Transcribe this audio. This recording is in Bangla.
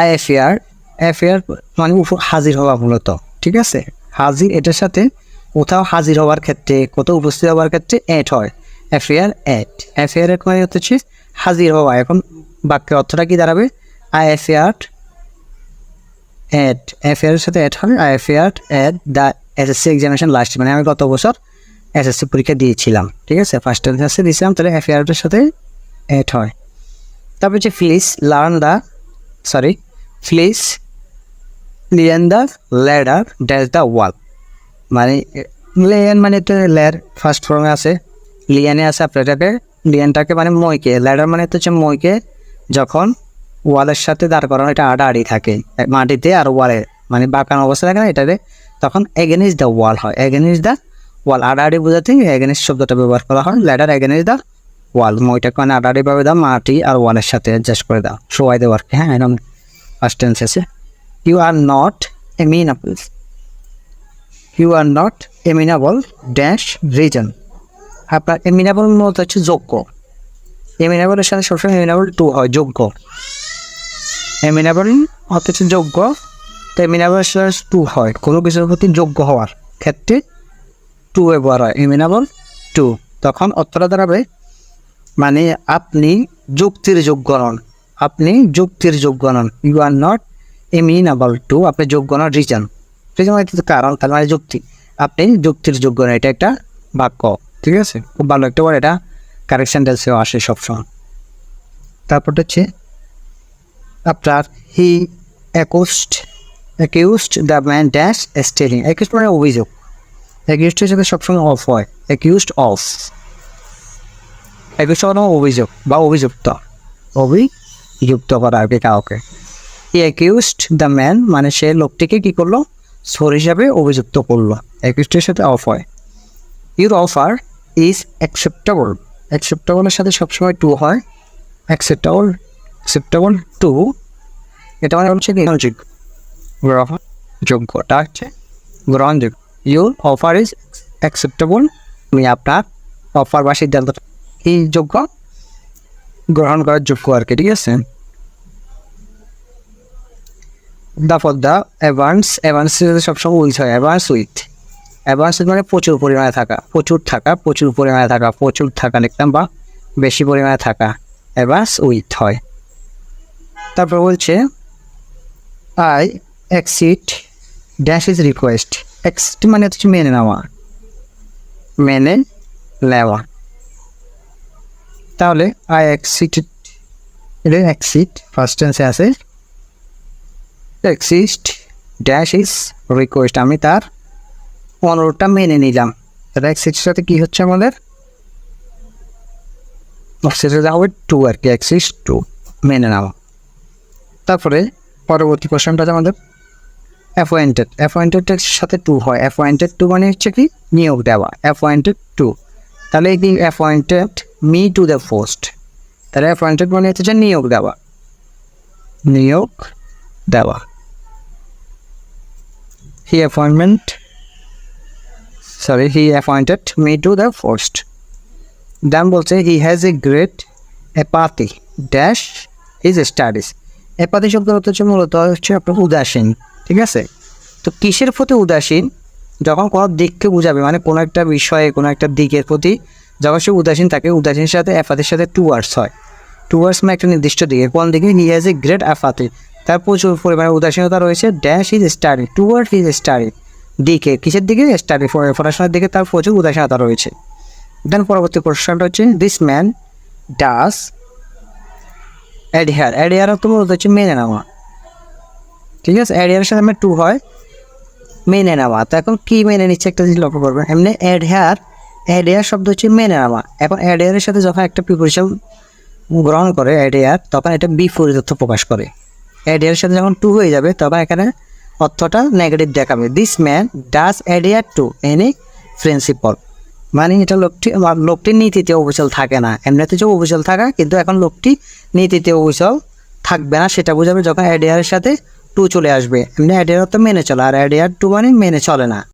আই অ্যাফেয়ার অ্যাফেয়ার মানে হাজির হওয়া মূলত, ঠিক আছে? হাজির এটার সাথে কোথাও হাজির হওয়ার ক্ষেত্রে, কোথাও উপস্থিত হওয়ার ক্ষেত্রে অ্যাড হয়। অ্যাফেয়ার অ্যাড অ্যাফেয়ার মানে হচ্ছে হাজির হওয়া। এখন বাক্যের অর্থটা কি দাঁড়াবে? আই অ্যাফেয়ার অ্যাড অ্যাফেয়ারের সাথে অ্যাড হবে, I affair add the SSC examination last মানে আমি গত বছর এসএসসি পরীক্ষা দিয়েছিলাম, ঠিক আছে? ফার্স্ট ক্লাসে দিয়েছিলাম, তাহলে অ্যাফেয়ারটার সাথে অ্যাড হয়। তারপর হচ্ছে please learn the sorry please lean the ladder dash the wall মানে লিয়ান মানে তো লেয়ার ফার্স্ট ফর্মে আছে। লিয়ানে আছে আপনারটাকে লিয়ানটাকে মানে মইকে। ল্যাডার মানে তো হচ্ছে মইকে। যখন ওয়ালের সাথে দাঁড় করানো, এটা আড়াআড়ি থাকে। মাটিতে আর ওয়ালে মানে বাঁকানো অবস্থা থাকে না এটাতে। তখন এগেনিস্ট দ্য ওয়াল হয়। এগেনিস্ট দ্য ওয়াল আড়াআড়ি বোঝাতে এগেনিস্ট শব্দটা ব্যবহার করা হয়। ল্যাডার এগেনিস্ট দ্য ওয়াল মইটাকে মানে আড়াআড়ি ভাবে দাও, মাটি আর ওয়ালের সাথে অ্যাডজাস্ট করে দাও। সবাই দেওয়া আর কি হ্যাঁ এরকম ফার্স্ট টেন্স আছে। You are not amenable you are not amenable dash reason আপনার এমিনাবল মূলত হচ্ছে যোগ্য। এমিনাবলের সাথে সবসময় এমিনাবল টু হয়, যোগ্য। এমিনাবল অথচ যোগ্য তো এমিনাবলের সাথে টু হয়। কোনো কিছুর প্রতি যোগ্য হওয়ার ক্ষেত্রে টু ব্যবহার হয় এমিনাবল টু তখন অর্থটা দাঁড়াবে মানে আপনি যুক্তির যোগ্য নন। আপনি যুক্তির যোগ্য নন। You are not amenable to আপনি যোগ্য নন রিজন রিজন মানে কারণ, তার মানে যুক্তি। আপনি যুক্তির যোগ্য নয় এটা একটা বাক্য। ঠিক আছে? খুব ভালো একটা বার এটা কারেকশন টেলসেও আসে সবসময়। তারপর হচ্ছে, আপনার he accost accused the man dash stealing accused মানে অভিযোগ। অ্যাকিউস্টের হিসেবে সবসময় অফ হয়। অ্যাকিউস্ড অফ মানে অভিযোগ বা অভিযুক্ত। অভিযুক্ত করা আর কি কাউকে। হি অ্যাকিউস্ড দ্য ম্যান মানে সে লোকটিকে কী করল? সোর হিসাবে অভিযুক্ত করল। অ্যাকিউস্টের সাথে অফ হয়। ইউর অফার ইজ অ্যাকসেপ্টেবল অ্যাকসেপ্টেবলের সাথে সবসময় টু হয়। অ্যাকসেপ্টেবল অ্যাকসেপ্টেবল টু এটা মানে হচ্ছে কি যোগ্যটা হচ্ছে গ্রহণযোগ্য। ইউর অফার ইজ অ্যাকসেপ্টেবল আপনার অফার বা সিদ্ধান্তটা এই যোগ্য? গ্রহণ করার যোগ্য আর কি, ঠিক আছে? The for the advance advance সবসময় উইথ হয় অ্যাভান্স উইথ অ্যাভান্স মানে প্রচুর পরিমাণে থাকা, প্রচুর থাকা, প্রচুর পরিমাণে থাকা, প্রচুর থাকা লিখতাম বা বেশি পরিমাণে থাকা অ্যাভান্স উইথ হয়। তারপর বলছে I accept dash is request accept মানে হচ্ছে মেনে নেওয়া মেনে নেওয়া। তাহলে আই অ্যাক্সিট এটা অ্যাক্সিট ফার্স্ট টেন্সে আছে অ্যাক্সিস্ট ড্যাশ ইজ রিকোয়েস্ট আমি তার অনুরোধটা মেনে নিলাম। তাহলে অ্যাক্সিস্টের সাথে কী হচ্ছে আমাদের? সেটা হবে টু আর কি অ্যাক্সিস্ট টু মেনে নেওয়া তারপরে পরবর্তী কোশ্চেনটা আছে আমাদের অ্যাপয়েন্টেড অ্যাপয়েন্টেডের সাথে টু হয়। অ্যাপয়েন্টেড টু মানে হচ্ছে কি? নিয়োগ দেওয়া অ্যাপয়েন্টেড টু তাহলে এই appointed me to the post তাহলে অ্যাপয়েন্টেড মানে হচ্ছে নিয়োগ দেওয়া নিয়োগ দেওয়া he appointment sorry he appointed me to the post দাম বলছে he has a great apathy dash is studies apathy শব্দ হচ্ছে মূলত হচ্ছে আপনার উদাসীন, ঠিক আছে? তো কিসের প্রতি উদাসীন? যখন কোনো দিককে বোঝাবে মানে কোনো একটা বিষয়ে, কোনো একটা দিকের প্রতি যখন সে উদাসীন থাকে, উদাসীনের সাথে অ্যাপাতির সাথে টু হয়। টু ওয়ার্ডস মানে একটা নির্দিষ্ট দিকে, কোন দিকে? হি হ্যাজ এ গ্রেট অ্যাপাতি তার প্রচুর পরিমাণে উদাসীনতা রয়েছে। Dash is study toward is study দিকে কিসের দিকে? স্টাডি পড়াশোনার দিকে তার প্রচুর উদাসীনতা রয়েছে। দেন পরবর্তী কোশ্চেনটা হচ্ছে this man does adhere adhere তো মূলত হচ্ছে মেনে নেওয়া। ঠিক আছে? অ্যাডহেয়ারের সাথে আমার টু হয়। মেনে নেওয়া। তো এখন কী মেনে নিচ্ছে? একটা জিনিস লক্ষ্য করবেন। এমনি অ্যাডহেয়ার অ্যাডহেয়ার শব্দ হচ্ছে মেনে নেওয়া এখন অ্যাডহেয়ারের সাথে যখন একটা প্রিপারেশন গ্রহণ করে অ্যাডহেয়ার তখন এটা বিপরীত অর্থ প্রকাশ করে। অ্যাডহেয়ারের সাথে যখন টু হয়ে যাবে, তখন এখানে অর্থটা নেগেটিভ দেখাবে। This man does adhere to any principle মানে এটা লোকটি লোকটির নীতিতে অবিচল থাকে না। এমনিতে যে অবিচল থাকা, কিন্তু এখন লোকটি নীতিতে অবিচল থাকবে না, সেটা বোঝাবে যখন অ্যাডিয়ারের সাথে টু চলে আসবে। এমনি অ্যাডিয়ার তো মেনে চলে, আর অ্যাডিয়ার টু মানে মেনে চলে না।